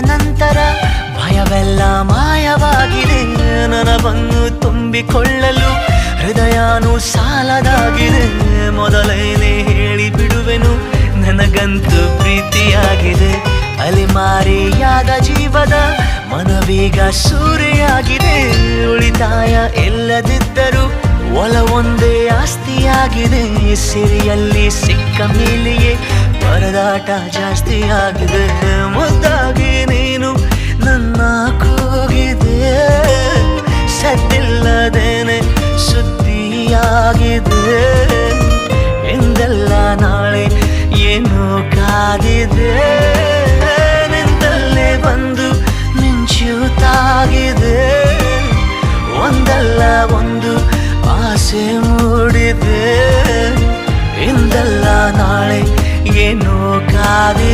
ನಂತರ ಭಯವೆಲ್ಲ ಮಾಯವಾಗಿದೆ. ನನವನ್ನು ತುಂಬಿಕೊಳ್ಳಲು ಹೃದಯಾನು ಸಾಲದಾಗಿದೆ. ಮೊದಲೇನೇ ಹೇಳಿ ಬಿಡುವೆನು, ನನಗಂತೂ ಪ್ರೀತಿಯಾಗಿದೆ. ಅಲಿಮಾರಿಯಾದ ಜೀವದ ಮನವೀಗ ಸೂರೆಯಾಗಿದೆ. ಉಳಿತಾಯ ಎಲ್ಲದಿದ್ದರೂ ಒಲವೊಂದೇ ಆಸ್ತಿಯಾಗಿದೆ. ಸಿರಿಯಲ್ಲಿ ಸಿಕ್ಕ ಮೇಲೆಯೇ ಪರದಾಟ ಜಾಸ್ತಿ ಸುದ್ದಿಯಾಗಿದೆ ಎಂದೆಲ್ಲ ನಾಳೆ ಏನು ಕಾದಿದೆ ನಿಂದಲ್ಲೇ ಬಂದು ಮಿಂಚುತ್ತಾಗಿದೆ ಒಂದಲ್ಲ ಒಂದು ಆಸೆ ಮೂಡಿದೆ ಇಂದಲ್ಲ ನಾಳೆ ಏನೋ ಕಾದಿದೆ